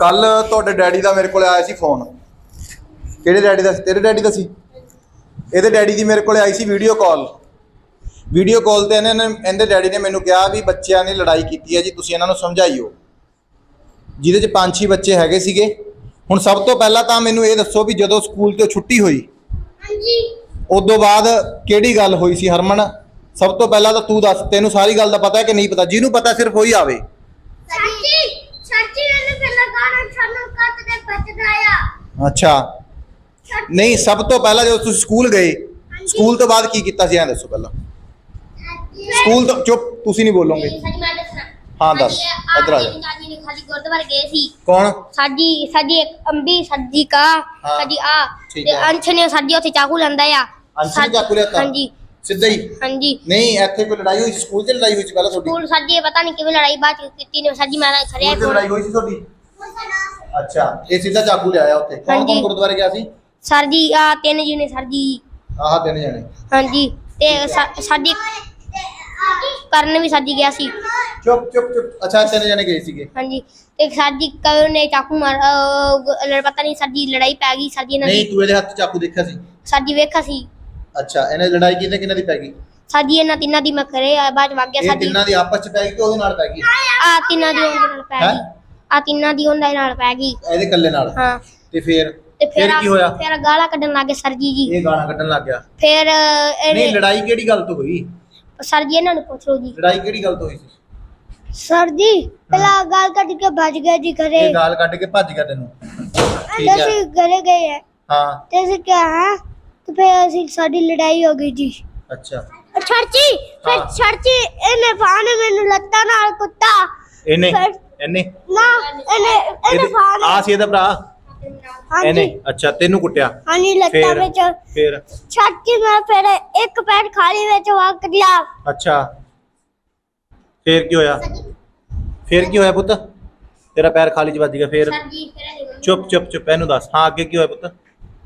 ਕੱਲ ਤੁਹਾਡੇ ਡੈਡੀ ਦਾ ਮੇਰੇ ਕੋਲ ਆਇਆ ਸੀ ਫੋਨ। ਕਿਹੜੇ ਡੈਡੀ ਦਾ? ਤੇਰੇ ਡੈਡੀ ਦਾ ਸੀ? ਇਹਦੇ ਡੈਡੀ ਦੀ ਮੇਰੇ ਕੋਲ ਆਈ ਸੀ ਵੀਡੀਓ ਕਾਲ ਵੀਡੀਓ ਕਾਲ ਤੇ ਇਹਨਾਂ ਨੇ ਇਹਦੇ ਡੈਡੀ ਨੇ ਮੈਨੂੰ ਕਿਹਾ ਵੀ ਬੱਚਿਆਂ ਨੇ ਲੜਾਈ ਕੀਤੀ ਹੈ ਜੀ ਤੁਸੀਂ ਇਹਨਾਂ ਨੂੰ ਸਮਝਾਈਓ। ਜਿਹਦੇ ਚ ਪੰਜ ਛੇ ਬੱਚੇ ਹੈਗੇ ਸੀਗੇ। ਹੁਣ ਸਭ ਤੋਂ ਪਹਿਲਾਂ ਤਾਂ ਮੈਨੂੰ ਇਹ ਦੱਸੋ ਵੀ ਜਦੋਂ ਸਕੂਲ ਤੋਂ ਛੁੱਟੀ ਹੋਈ ਹਾਂਜੀ। ਉਦੋਂ ਬਾਅਦ ਕਿਹੜੀ ਗੱਲ ਹੋਈ ਸੀ ਹਰਮਨ? ਸਭ ਤੋਂ ਪਹਿਲਾਂ ਤਾਂ ਤੂੰ ਦੱਸ ਤੈਨੂੰ ਸਾਰੀ ਗੱਲ ਦਾ ਪਤਾ ਹੈ ਕਿ ਨਹੀਂ ਪਤਾ? ਜਿਹਨੂੰ ਪਤਾ ਸਿਰਫ ਉਹੀ ਆਵੇ। ਸੱਚੀ ਸੱਚੀ ਇਹਨੇ ਪਹਿਲਾਂ ਗਾਣਾ ਸਾਨੂੰ ਕੱਟ ਦੇ ਬਚਦਾ ਆ ਅੱਛਾ। ਨਹੀਂ ਸਭ ਤੋਂ ਪਹਿਲਾਂ ਜਦੋਂ ਤੁਸੀਂ ਸਕੂਲ ਗਏ ਸਕੂਲ ਤੋਂ ਬਾਅਦ ਕੀ ਕੀਤਾ ਸੀ? ਐਂ ਦੱਸੋ ਪਹਿਲਾਂ। ਸਕੂਲ ਤੋਂ ਚੁੱਪ ਤੁਸੀਂ ਨਹੀਂ ਬੋਲੋਗੇ। ਹਾਂ, ਦੱਸ। ਇੱਧਰ ਆ ਜਾ। ਮੇਰੀ ਦਾਦੀ ਨੇ ਖਾਲੀ ਗੁਰਦੁਆਰੇ ਗਏ ਸੀ। ਕੌਣ? ਸਾਡੀ ਸਾਡੀ ਇੱਕ ਅੰਬੀ ਸਾਡੀ ਕਾ ਸਾਡੀ ਆ। ਠੀਕ ਤੇ ਹੈ। ਅੰਸ਼ ਨੇ ਸਾਡੀ ਉੱਥੇ ਚਾਕੂ ਲੈਂਦਾ ਆ। ਅੰਸ਼ ਨੇ ਸਾਡੀ- ਚਾਕੂ ਲਿਆਤਾ? ਹਾਂਜੀ। ਸਿੱਧਾ ਹੀ? ਹਾਂਜੀ। ਨਹੀਂ ਇੱਥੇ ਕੋਈ ਲੜਾਈ ਹੋਈ ਸੀ? ਸਕੂਲ 'ਚ ਲੜਾਈ ਹੋਈ ਸੀ ਪਹਿਲਾਂ ਤੁਹਾਡੀ? ਸਕੂਲ ਸਾਡੀ ਇਹ ਪਤਾ ਨਹੀਂ ਕਿਵੇਂ ਲੜਾਈ ਬਾਤ ਕੀਤੀ ਨੇ ਸਾਡੀ ਮੈਂ ਖੜਿਆ ਸਕੂਲ 'ਚ ਲੜਾਈ ਹੋਈ ਸੀ ਤੁਹਾਡੀ? ਅੱਛਾ ਇਹ ਸਿੱਧਾ ਚਾਕੂ ਲਿਆਇਆ ਉੱਥੇ। ਕੌਣ ਹਾਂਜੀ। ਕੌਣ ਗੁਰਦੁਆਰੇ ਗਿਆ ਸੀ? ਸਰ ਜੀ ਆ ਤਿੰਨ ਜੀ ਨੇ ਸਰ ਜੀ। ਆਹ ਤਿੰਨ ਜਣੇ। ਹਾਂਜੀ ਤੇ ਸਾ- ਸਾਡੀ ਕਰਨ ਵੀ ਸਾਡੀ ਗਿਆ ਸੀ। ਚੁੱਪ ਚੁੱਪ ਚੁੱਪ। ਅੱਛਾ ਤਿੰਨ ਜਣੇ ਗਏ ਸੀਗੇ। ਹਾਂਜੀ ਤੇ ਸਾਡੀ ਕਵਰ ਨੇ ਚਾਕੂ ਮਾਰ ਅਹ, ਗ- ਲੜ ਪਤਾ ਨਹੀਂ ਸਾਡੀ ਲੜਾਈ ਪੈ ਗਈ ਸਾਡੀ ਇਹਨਾਂ ਨਹੀਂ ਦੀ। ਤੂੰ ਇਹਦੇ ਹੱਥ 'ਚ ਚਾਕੂ ਦੇਖਿਆ ਸੀ? ਸਾਡੀ ਵੇਖਾ ਸੀ। ਅੱਛਾ ਇਹਨੇ ਲੜਾਈ ਕਿਹਦੇ ਕਿਹਨਾਂ ਦੀ ਪੈ ਗਈ? ਸਾਡੀ ਇਹਨਾਂ ਤਿੰਨਾਂ ਦੀ ਮੈਂ ਕਰੇ ਆ ਬਾਅਦ ਚ ਵਗ ਗਿਆ ਇਹ ਸਾਡੀ ਤਿੰਨਾਂ ਦੀ ਆਪਸ 'ਚ ਪੈ ਗਈ ਕਿ ਉਹਦੇ ਨਾਲ ਪੈ ਗਈ? ਆ ਤਿੰਨਾਂ ਦੀ ਉਹਦੇ ਨਾਲ ਪੈ ਹੈਂ? ਗਈ। ਆ ਤਿੰਨਾਂ ਦੀ ਉਹਦੇ ਨਾਲ ਪੈ ਗਈ। ਇਹਦੇ ਇਕੱਲੇ ਨਾਲ? ਹਾਂ। ਤੇ ਫਿਰ? ਤੇ ਫਿਰ ਕੀ ਹੋਇਆ? ਫਿਰ ਗਾਲਾਂ ਕੱਢਣ ਲੱਗੇ ਸਰ ਜੀ ਜੀ। ਇਹ ਗਾਣਾ ਕੱਢਣ ਲੱਗ ਗਿਆ। ਫਿਰ ਨਹੀਂ ਲੜਾਈ ਕਿਹੜੀ ਗੱਲ ਤੋਂ ਹੋਈ? ਸਰ ਜੀ ਇਹਨਾਂ ਨੂੰ ਪੁੱਛੋ ਜੀ। ਲੜਾਈ ਕਿਹੜੀ ਗੱਲ ਤੋਂ ਹੋਈ ਸੀ? ਸਰ ਜੀ ਪਹਿਲਾਂ ਗਾਲ ਕੱਢ ਕੇ ਭੱਜ ਗਏ ਜੀ ਘਰੇ। ਇਹ ਗਾਲ ਕੱਢ ਕੇ ਭੱਜ ਗਿਆ ਤੈਨੂੰ? ਠੀਕ ਹੈ। ਅਸੀਂ ਘਰੇ ਗਏ ਹੈ ਹਾਂ। ਤੇ ਅਸੀਂ ਕਿਹਾ ਹੈ। ਤੇ ਫਿਰ ਅਸੀਂ ਸਾਡੀ ਲੜਾਈ ਹੋ ਗਈ ਜੀ। ਅੱਛਾ। ਛੜਚੀ ਫਿਰ। ਛੜਚੀ ਇਹਨੇ ਫਾਣੇ ਮੈਨੂੰ ਲੱਤਾਂ ਨਾਲ ਕੁੱਟਾ ਇਹਨੇ? ਇਹਨੇ ਨਾ ਇਹਨੇ ਇਹਨੇ ਫਾਣੇ ਆ ਸੀ ਇਹਦਾ ਭਰਾ? ਹਾਂਜੀ। ਇਹਨੇ? ਅੱਛਾ ਤੈਨੂੰ ਕੁੱਟਿਆ? ਹਾਂਜੀ ਲੱਤਾਂ ਫਿਰ ਵਿੱਚ। ਫਿਰ? ਛੜਚੀ ਮੈਂ ਫਿਰ ਇੱਕ ਪੈਰ ਖਾਲੀ ਵਿੱਚ ਵਗ ਲਿਆ ਅੱਛਾ। ਫਿਰ ਕੀ ਹੋਇਆ? ਫਿਰ ਕੀ ਹੋਇਆ ਪੁੱਤ? ਤੇਰਾ ਪੈਰ ਖਾਲੀ ਚ ਵੱਜ ਗਿਆ ਫਿਰ? ਚੁੱਪ ਚੁੱਪ ਚੁੱਪ ਇਹਨੂੰ ਦੱਸ। ਹਾਂ ਅੱਗੇ ਕੀ ਹੋਇਆ ਪੁੱਤ?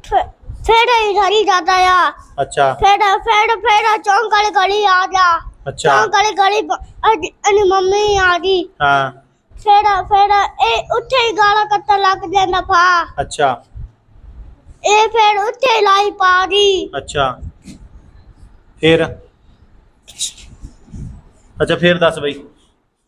ਫਿਰ- ਫਿਰ ਇਧਰ ਹੀ ਜਾਂਦਾ ਆ। ਅੱਛਾ। ਫਿਰ ਫਿਰ ਫਿਰ ਚੌਂਕ ਵਾਲੀ ਗਲੀ ਆ ਜਾ ਅੱਛਾ। ਚੌਂਕ ਵਾਲੀ ਗਲੀ ਬ- ਅਜ- ਇਹਦੀ ਮੰਮੀ ਆ ਗਈ। ਹਾਂ। ਫਿਰ ਫਿਰ ਇਹ ਉੱਥੇ ਹੀ ਗਾਲਾਂ ਕੱਟਣ ਲੱਗ ਜਾਂਦਾ ਪਾ ਅੱਛਾ। ਇਹ ਫਿਰ ਉੱਥੇ ਹੀ ਲਾਈ ਪਾ ਗਈ। ਅੱਛਾ। ਫਿਰ? ਅੱਛਾ ਫਿਰ ਦੱਸ ਬਈ।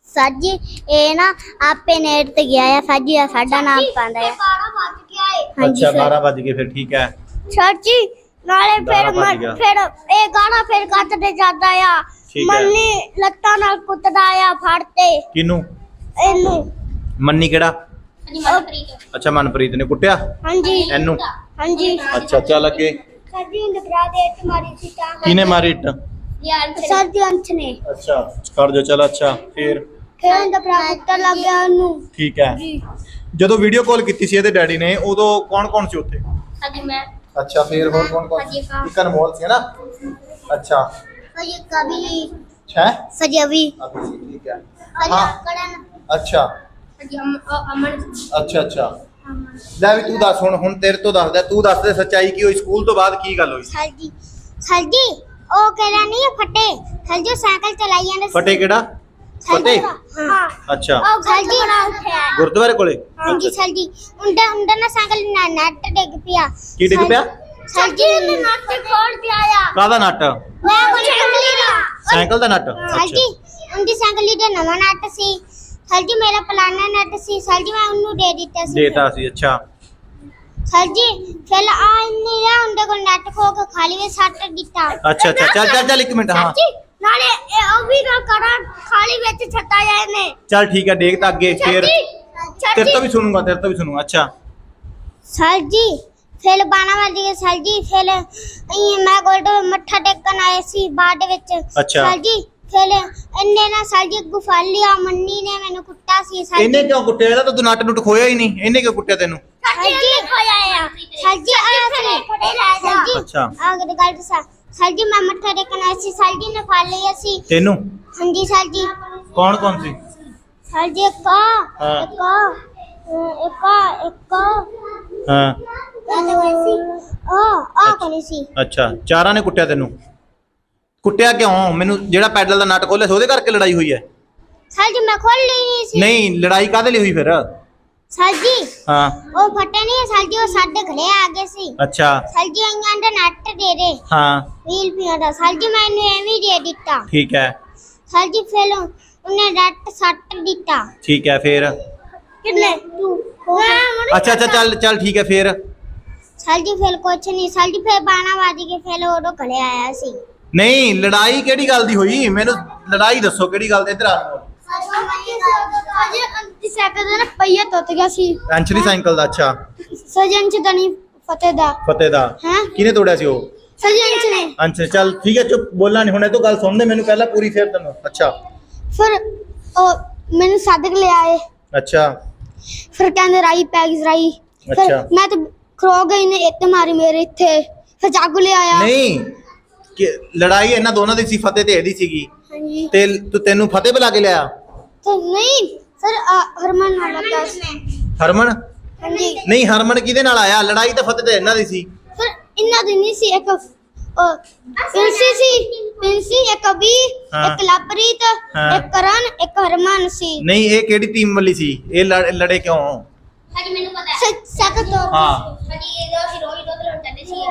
ਸਾਜੀ ਇਹ ਨਾ ਆਪੇ ਨੇਟ ਤੇ ਗਿਆ ਆ। ਸਾਜੀ ਆ ਸਾਡਾ ਨਾਮ ਪਾਉਂਦਾ ਹੈ 12 ਵੱਜ ਗਿਆ ਏ ਹਾਂਜੀ ਅੱਛਾ ਸਰ। 12 ਵੱਜ ਗਏ ਫਿਰ ਠੀਕ ਹੈ। ਸਾਜੀ ਨਾਲੇ ਫਿਰ ਬਾਰਾਂ ਵੱਜ ਮਨ- ਗਿਆ। ਫਿਰ ਇਹ ਗਾਣਾ ਫਿਰ ਕੱਟਦੇ ਜਾਂਦਾ ਆ। ਠੀਕ ਹੈ। ਮੰਨੀ ਲੱਤਾਂ ਨਾਲ ਕੁੱਟਦਾ ਆ ਫੜਤੇ ਕਿਨੂੰ ਇਹਨੂੰ। ਮੰਨੀ ਕਿਹੜਾ? ਉਹ- ਅੱਛਾ ਮਨਪ੍ਰੀਤ ਨੇ ਕੁੱਟਿਆ? ਹਾਂਜੀ। ਇਹਨੂੰ? ਹਾਂਜੀ। ਅੱਛਾ ਚੱਲ ਅੱਗੇ। ਨੇ ਬਰਾ ਦੇ ਇੱਟ ਮਾਰੀ ਸੀ ਤਾਂ ਕਿਹਨੇ ਮਾਰੀ ਇੱਟ? ਸਰ ਜੀ ਅੰਸ਼ ਨੇ। ਅੱਛਾ ਕਰ ਜੋ ਚੱਲ ਅੱਛਾ ਫਿਰ। ਫਿਰ ਉਹਦਾ ਭਰਾ ਕੁੱਟਣ ਲੱਗ ਗਿਆ ਉਹਨੂੰ। ਠੀਕ ਹੈ। ਜੀ। ਜਦੋਂ ਵੀਡੀਓ ਕਾਲ ਕੀਤੀ ਸੀ ਇਹਦੇ ਡੈਡੀ ਨੇ ਉਦੋਂ ਕੌਣ ਕੌਣ ਸੀ ਉੱਥੇ? ਸਾਜੀ ਮੈਂ। ਅੱਛਾ ਫਿਰ ਹੋਰ ਕੌਣ ਕੌਣ ਹਾਂਜੀ, ਹਾਂ। ਇੱਕ ਅਨਮੋਲ ਸੀ ਨਾ ਅੱਛਾ। ਸਾਜੀ ਕਵੀ ਹੈ? ਸਾਜੀ ਅਵੀ ਅਭੀ ਸੀ ਠੀਕ ਹੈ। ਸਾਜੀ ਹਾਂ ਕੜਨ ਅੱਛਾ ਸਾਜੀ ਅਮਨ ਅੱਛਾ ਅੱਛਾ। ਲੈ ਵੀ ਤੂੰ ਦੱਸ ਹੁਣ ਹੁਣ ਤੇਰੇ ਤੋਂ ਦੱਸਦਾ ਤੂੰ ਦੱਸ ਦੇ ਸੱਚਾਈ ਕੀ ਹੋਈ ਸਕੂਲ ਤੋਂ ਬਾਅਦ ਕੀ ਗੱਲ ਹੋਈ ਸਾਜੀ ਸਾਜੀ ਉਹ ਕਹਿਣਾ ਨਹੀਂ ਫਟੇ। ਸਾਜੀ ਸਾਈਕਲ ਚਲਾਈ ਜਾਂਦੇ ਫਟੇ ਕਿਹੜਾ? ਫਟੇ? ਹਾਂ। ਅੱਛਾ। ਉਹ ਸਾਜੀ ਗੁਰਦੁਆਰੇ ਕੋਲੇ? ਹਾਂਜੀ ਸਾਜੀ ਉਹਦਾ ਉਹਦਾ ਨਾ ਸਾਈਕਲ ਨਾ ਨੱਟ ਡਿੱਗ ਪਿਆ। ਕੀ ਡਿੱਗ ਪਿਆ? ਸਾਜੀ ਉਹਨੇ ਨੱਟ ਖੋਲ ਦਿਆ ਆ ਕਾਹਦਾ ਨਟ? ਮੈਂ ਸਾਈਕਲ ਦਾ ਸਾਈਕਲ ਦਾ ਨਟ? ਸਾਜੀ ਉਹਦੀ ਸਾਈਕਲ ਦਾ ਨਵਾਂ ਨੱਟ ਸੀ। ਸਾਜੀ ਮੇਰਾ ਪੁਰਾਣਾ ਨੱਟ ਸੀ। ਸਾਜੀ ਮੈਂ ਉਹਨੂੰ ਦੇ ਦਿੱਤਾ ਸੀ। ਦੇਤਾ ਸੀ ਅੱਛਾ। ਸਾਜੀ ਫਿਰ ਆ ਨਹੀਂ ਰਿਹਾ ਉਹਦੇ ਕੋਲ ਨੱਟ ਖੋ ਕੇ ਖਾਲੀ ਵਿੱਚ ਸੱਟ ਦਿੱਤਾ। ਅੱਛਾ ਅੱਛਾ ਚੱਲ ਚੱਲ ਚੱਲ ਇੱਕ ਮਿੰਟ ਹਾਂ। ਸਾਜੀ ਨਾਲੇ ਇਹ ਉਹ ਵੀ ਨਾ ਕਰਾਂ ਖਾਲੀ ਵਿੱਚ ਛੱਟਾ ਜਾਏ ਨੇ ਚੱਲ ਠੀਕ ਹੈ ਦੇਖ ਤਾਂ ਅੱਗੇ ਫਿਰ। ਤੇਰੇ ਤੋਂ ਵੀ ਸੁਣੂਗਾ ਤੇਰੇ ਤੋਂ ਵੀ ਸੁਣੂਗਾ ਅੱਛਾ। ਸਾਜੀ ਫਿਰ ਬਾਣਾ ਵੱਜ ਗਿਆ ਸਾਜੀ ਫਿਰ ਇਹ ਮੈਂ ਗੋਲਡ ਮੱਠਾ ਟੇਕਣ ਆਏ ਸੀ ਬਾਅਦ ਵਿੱਚ। ਅੱਛਾ। ਸਾਜੀ ਫਿਰ ਇੰਨੇ ਨਾ ਸਾਜੀ ਗੁਫਾ ਲਿਆ ਮੰਨੀ ਨੇ ਮੈਨੂੰ ਕੁੱਟਾ ਸੀ ਸਾਜੀ ਇਹਨੇ ਕਿਉਂ ਕੁੱਟਿਆ? ਇਹਦਾ ਤਾਂ ਤੂੰ ਨਟ ਨੁੱਟ ਖੋਇਆ ਹੀ ਨਹੀਂ। ਇਹਨੇ ਕਿਉਂ ਕੁੱਟਿਆ ਤੈਨੂੰ? ਸਾਜੀ ਖੋਇਆ ਆ। ਸਾਜੀ ਆ ਸਾਜੀ ਅੱਛਾ। ਆਗਰ ਗੱਲ ਦੱਸਾਂ। ਸਾਜੀ ਮੈਂ ਮੱਠਾ ਟੇਕਣ ਆਏ ਸੀ ਸਾਜੀ ਨੇ ਫੜ ਲਿਆ ਸੀ ਤੈਨੂੰ? ਹਾਂਜੀ ਸਾਜੀ ਕੌਣ ਕੌਣ ਸੀ? ਸਾਜੀ ਇੱਕ ਆ, ਹਾਂ। ਇੱਕ ਆ, ਅਹ ਇੱਕ ਆ, ਇੱਕ ਆ, ਹਾਂ। ਆ ਆ ਕੋਣੀ ਸੀ? ਅੱਛਾ। ਚਾਰਾਂ ਨੇ ਕੁੱਟਿਆ ਤੈਨੂੰ? ਕੁੱਟਿਆ ਕਿਉਂ? ਮੈਨੂੰ ਜਿਹੜਾ ਪੈਡਲ ਦਾ ਨਟ ਖੋਲਿਆ ਸੀ ਉਹਦੇ ਕਰਕੇ ਲੜਾਈ ਹੋਈ ਹੈ। ਸਾਜੀ ਮੈਂ ਖੋਲ ਲਈ ਨਹੀਂ ਸੀ। ਨਹੀਂ ਲੜਾਈ ਕਾਹਦੇ ਲਈ ਹੋਈ ਫਿਰ? ਸਰ ਜੀ ਹਾਂ। ਉਹ ਫਟੇ ਨਹੀਂ ਸਰ ਜੀ ਉਹ ਸਾਡੇ ਘਰੇ ਆ ਗਏ ਸੀ। ਅੱਛਾ। ਸਰ ਜੀ ਇਹਨਾਂ ਦਾ ਨੱਟ ਦੇ ਦੇ। ਹਾਂ। ਵੀਲ ਪਿਆ ਦਾ ਸਰ ਜੀ ਮੈਨੂੰ ਐਵੇਂ ਦੇ ਦਿੱਤਾ। ਠੀਕ ਹੈ। ਸਰ ਜੀ ਫਿਰ ਉਹਨੇ ਨੱਟ ਸੱਟ ਦਿੱਤਾ। ਠੀਕ ਹੈ ਫੇਰ? ਕਿੰਨੇ? ਤੂੰ ਅੱਛਾ ਅੱਛਾ ਚੱਲ ਚੱਲ ਠੀਕ ਹੈ ਫੇਰ। ਸਰ ਜੀ ਫਿਰ ਕੁਛ ਨਹੀਂ। ਸਰ ਜੀ ਫਿਰ ਬਾਣਾ ਵਾਦੀ ਕੇ ਫਿਰ ਉਹ ਘਰੇ ਆਇਆ ਸੀ। ਨਹੀਂ ਲੜਾਈ ਕਿਹੜੀ ਗੱਲ ਦੀ ਹੋਈ? ਮੈਨੂੰ ਲੜਾਈ ਦੱਸੋ ਕਿਹੜੀ ਗੱਲ ਦੀ ਇੱਧਰ ਆ ਅਜੇ ਅੰਤੀ ਸਾਈਕਲ ਦਾ ਨਾ ਪਹੀਆ ਟੁੱਟ ਗਿਆ ਸੀ। ਐਂਚਰੀ ਸਾਈਕਲ ਦਾ ਅੱਛਾ। ਸਜਨ ਚ ਦਣੀ ਫਤਿਹ ਦਾ। ਫਤਿਹ ਦਾ। ਹੈ? ਕਿਹਨੇ ਤੋੜਿਆ ਸੀ ਉਹ? ਸਜਨ ਚ। ਨੇ ਅੱਛਾ ਚੱਲ ਠੀਕ ਹੈ ਚੁੱਪ ਬੋਲਣਾ ਨਹੀਂ ਹੁਣ ਇਹ ਤੋਂ ਗੱਲ ਸੁਣਦੇ ਮੈਨੂੰ ਪਹਿਲਾਂ ਪੂਰੀ ਫੇਰ ਤੈਨੂੰ। ਅੱਛਾ। ਫਿਰ ਉਹ ਮੈਨੂੰ ਸਾਦਕ ਲੈ ਆਏ। ਅੱਛਾ। ਫਿਰ ਕਹਿੰਦੇ ਰਾਈ ਪੈ ਗਈ ਰਾਈ। ਫਿਰ ਅੱਛਾ। ਮੈਂ ਤਾਂ ਖਰੋ ਗਈ ਨੇ ਇੱਟ ਮਾਰੀ ਮੇਰੇ ਇੱਥੇ। ਫਿਰ ਚਾਕੂ ਲੈ ਆਇਆ। ਨਹੀਂ ਕਿ ਲੜਾਈ ਇਹਨਾਂ ਦੋਨਾਂ ਦੀ ਸੀ ਫਤਿਹ ਤੇ ਇਹਦੀ ਸੀਗੀ। ਹਾਂਜੀ। ਤੇ ਤੂੰ ਤੈਨੂੰ ਫਤਿਹ ਬੁਲਾ ਕੇ ਲਿਆ? ਤੇ ਨਹੀਂ ਸਰ ਹਰਮਨ ਨਾਲ ਸੀ ਹਰਮਨ? ਹਾਂਜੀ। ਨਹੀਂ ਹਰਮਨ ਕਿਹਦੇ ਨਾਲ ਆਇਆ? ਲੜਾਈ ਤਾਂ ਫਤਿਹ ਤੇ ਇਹਨਾਂ ਦੀ ਸੀ। ਫਿਰ ਇੰਨਾ ਦੀ ਨਹੀਂ ਸੀ ਇੱਕ ਪਿੰਸੀ ਸੀ ਪਿੰਸੀ ਇੱਕ ਹਾਂ। ਇੱਕ ਲਵਪ੍ਰੀਤ ਹਾਂ। ਇੱਕ ਕਰਨ ਇੱਕ ਹਰਮਨ ਸੀ। ਨਹੀਂ ਇਹ ਕਿਹੜੀ ਟੀਮ ਵਾਲੀ ਸੀ? ਇਹ ਲੜ- ਲੜੇ ਕਿਉਂ? ਸਾਡੀ ਮੈਨੂੰ ਪਤਾ ਹੈ। ਸੱਤ ਤੋਂ ਹਾਂ। ਸਾਡੀ ਇਹ ਦੋ ਜਾਂਦੇ ਸੀ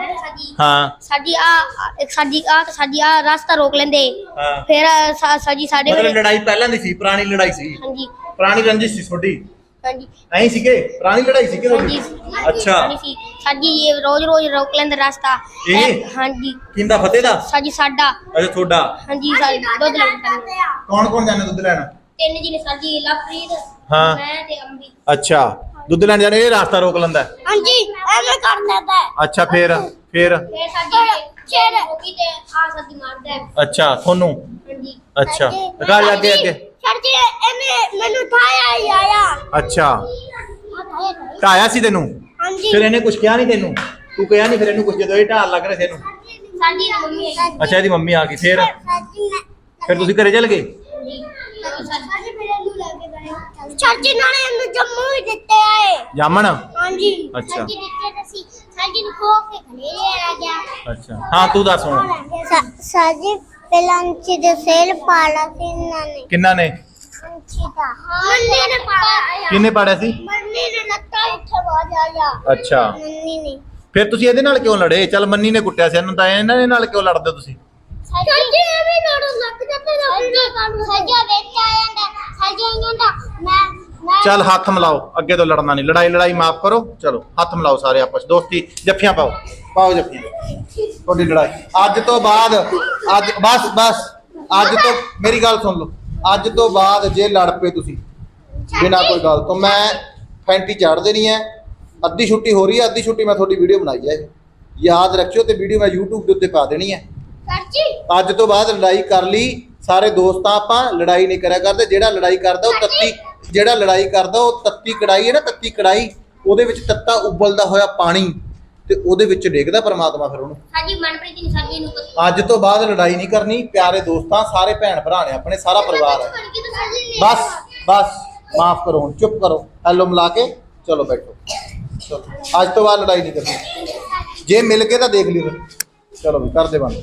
ਹੈ ਸਾਡੀ? ਹਾਂ। ਸਾਡੀ ਆ ਇੱਕ ਸਾਡੀ ਆ ਤੇ ਸਾਡੀ ਆ ਰਸਤਾ ਰੋਕ ਲੈਂਦੇ। ਹਾਂ। ਫਿਰ ਸਾ- ਸਾਡੀ ਸਾਡੇ ਮਤਲਬ ਵੇਲੇ ਲੜਾਈ ਪਹਿਲਾਂ ਦੀ ਸੀ ਪੁਰਾਣੀ ਲੜਾਈ ਸੀ। ਹਾਂਜੀ। ਪੁਰਾਣੀ ਰੰਜਿਸ਼ ਸੀ ਤੁਹਾਡੀ। ਹਾਂਜੀ। ਐਂ ਸੀਗੇ? ਪੁਰਾਣੀ ਲੜਾਈ ਸੀ ਕਿ ਹਾਂਜੀ ਤੁਹਾਡੀ ਅੱਛਾ। ਸਾਡੀ ਸੀ। ਸਾਡੀ ਇਹ ਰੋਜ਼ ਰੋਜ਼ ਰੋਕ ਲੈਂਦੇ ਰਸਤਾ। ਇਹ? ਹਾਂਜੀ। ਕਿੰਦਾ ਫਤਿਹ ਦਾ? ਸਾਡੀ ਸਾਡਾ। ਅੱਛਾ ਤੁਹਾਡਾ। ਹਾਂਜੀ ਸਾਡੀ ਦੁੱਧ ਲੈਣ ਜਾਂਦੇ ਕੌਣ ਕੌਣ ਜਾਣੇ ਦੁੱਧ ਲੈਣ? ਤਿੰਨ ਜੀ ਨੇ ਸਾਡੀ ਲਵਪ੍ਰੀਤ ਹਾਂ। ਮੈਂ ਤੇ ਅੰਬੀ ਅੱਛਾ। ਦੁੱਧ ਲੈਣ ਜਾਣੇ ਇਹ ਰਾਸਤਾ ਰੋਕ ਲੈਂਦਾ। ਹੈ। ਹਾਂਜੀ। ਅੱਛਾ ਫੇਰ ਫੇਰ? ਫਿਰ ਸਾਡੀ ਛੇੜ। ਹੋ ਗਈ ਤੇ ਆ ਸਾਡੀ ਮਾਰਦਾ ਹੈ। ਅੱਛਾ ਤੁਹਾਨੂੰ? ਹਾਂਜੀ। ਅੱਛਾ। ਅੱਗੇ ਅੱਗੇ। ਸਰ ਜੀ ਇਹਨੇ ਮੈਨੂੰ ਠਾਇਆ ਹੀ ਆਇਆ। ਅੱਛਾ। ਢਾਇਆ ਸੀ ਤੈਨੂੰ? ਹਾਂਜੀ। ਫਿਰ ਇਹਨੇ ਕੁਝ ਕਿਹਾ ਨਹੀਂ ਤੈਨੂੰ? ਤੂੰ ਕਿਹਾ ਨਹੀਂ ਫਿਰ ਇਹਨੂੰ ਕੁਝ ਜਦੋਂ ਇਹ ਢਾਲ ਲੱਗ ਰਿਹਾ ਸੀ ਇਹਨੂੰ ਸਾਡੀ ਨਾ ਮੰਮੀ ਅੱਛਾ ਇਹਦੀ ਮੰਮੀ ਆ ਗਈ ਫੇਰ? ਫਿਰ ਤੁਸੀਂ ਘਰੇ ਚਲ ਗਏ? ਸਰ ਜੀ ਨਾਲੇ ਇਹਨੂੰ ਜੰਮੂ ਹੀ ਦਿੱਤੇ ਆਏ। ਜਾਮਣ? ਹਾਂਜੀ। ਅੱਛਾ। ਜੀ ਦਿੱਤੇ ਤਾਂ ਸੀ। ਜੀ ਨੂੰ ਖੋ ਕੇ ਲੈ ਆ ਗਿਆ। ਅੱਛਾ। ਹਾਂ ਤੂੰ ਦੱਸ ਹੁਣ। ਸਰ ਜੀ ਪਹਿਲਾਂ ਅੰਚੀ ਦੇ ਸੇਲ ਪਾਲਾ ਸੀ ਇਹਨਾਂ ਨੇ। ਕਿੰਨਾ ਨੇ? ਅੰਚੀ ਦਾ। ਮੰਨੀ ਨੇ ਪਾਇਆ ਕਿੰਨੇ ਪਾੜਿਆ ਸੀ? ਮੰਨੀ ਨੇ ਲੱਤਾਂ ਇੱਥੇ ਵਾਜ ਆਇਆ ਅੱਛਾ। ਮੰਨੀ ਨੇ। ਫਿਰ ਤੁਸੀਂ ਇਹਦੇ ਨਾਲ ਕਿਉਂ ਲੜੇ? ਚੱਲ ਮੰਨੀ ਨੇ ਕੁੱਟਿਆ ਸੀ ਇਹਨੂੰ ਤਾਂ ਇਹਨਾਂ ਦੇ ਨਾਲ ਕਿਉਂ ਲੜਦੇ ਹੋ ਤੁਸੀਂ? ਐਵੇਂ ਲੜਨ ਲੱਗ ਜਾਂਦੇ ਵੇਚ ਆ ਜਾਂਦਾ। ਮੈਂ ਚੱਲ ਹੱਥ ਮਿਲਾਓ ਅੱਗੇ ਤੋਂ ਲੜਨਾ ਨਹੀਂ। ਲੜਾਈ ਲੜਾਈ ਮਾਫ ਕਰੋ। ਚਲੋ ਹੱਥ ਮਿਲਾਓ ਸਾਰੇ ਆਪਸ। ਦੋਸਤੀ ਜੱਫੀਆਂ ਪਾਓ। ਪਾਓ ਜੱਫੀਆਂ। ਤੁਹਾਡੀ ਲੜਾਈ। ਅੱਜ ਤੋਂ ਬਾਅਦ ਅੱਜ ਬਸ ਬਸ। ਅੱਜ ਤੋਂ ਮੇਰੀ ਗੱਲ ਸੁਣ ਲਓ। ਅੱਜ ਤੋਂ ਬਾਅਦ ਜੇ ਲੜ ਪਏ ਤੁਸੀਂ ਬਿਨਾਂ ਕੋਈ ਗੱਲ ਤੋਂ। ਮੈਂ ਫੈਂਟੀ ਚਾੜ ਦੇਣੀ ਹੈ। ਅੱਧੀ ਛੁੱਟੀ ਹੋ ਰਹੀ ਹੈ ਅੱਧੀ ਛੁੱਟੀ ਮੈਂ ਤੁਹਾਡੀ ਵੀਡੀਓ ਬਣਾਈ ਹੈ। ਯਾਦ ਰੱਖਿਓ ਤੇ ਵੀਡੀਓ ਮੈਂ YouTube ਦੇ ਉੱਤੇ ਪਾ ਦੇਣੀ ਹੈ। ਅੱਜ ਤੋਂ ਬਾਅਦ ਲੜਾਈ ਕਰ ਲਈ। ਸਾਰੇ ਦੋਸਤਾਂ ਆਪਾਂ ਲੜਾਈ ਨਹੀਂ ਕਰਿਆ ਕਰਦੇ। ਜਿਹੜਾ ਲੜਾਈ ਕਰਦਾ ਉਹ ਤੱਤੀ ਜਿਹੜਾ ਲੜਾਈ ਕਰਦਾ ਉਹ ਤੱਤੀ ਕੜਾਈ ਹੈ ਨਾ ਤੱਤੀ ਕੜਾਈ। ਉਹਦੇ ਵਿੱਚ ਤੱਤਾ ਉਬਲਦਾ ਹੋਇਆ ਪਾਣੀ ਤੇ ਉਹਦੇ ਵਿੱਚ ਡੇਗਦਾ ਪਰਮਾਤਮਾ ਫਿਰ ਉਹਨੂੰ। ਸਾਡੀ ਮਨਪ੍ਰੀਤ ਨੇ ਸਾਡੀ ਨੂੰ ਅੱਜ ਤੋਂ ਬਾਅਦ ਲੜਾਈ ਨਹੀਂ ਕਰਨੀ ਪਿਆਰੇ ਦੋਸਤਾਂ ਸਾਰੇ ਭੈਣ ਭਰਾ ਨੇ ਆਪਣੇ ਸਾਰਾ ਪਰਿਵਾਰ ਹੈ। ਬਸ ਬਸ ਮਾਫ ਕਰੋ ਹੁਣ ਚੁੱਪ ਕਰੋ। ਹੈਲੋ ਮਿਲਾ ਕੇ ਚਲੋ ਬੈਠੋ। ਚਲੋ ਅੱਜ ਤੋਂ ਬਾਅਦ ਲੜਾਈ ਨਹੀਂ ਕਰਨੀ। ਜੇ ਮਿਲ ਕੇ ਤਾਂ ਦੇਖ ਲਿਓ ਚਲੋ ਵੀ ਕਰਦੇ ਬੰਦ।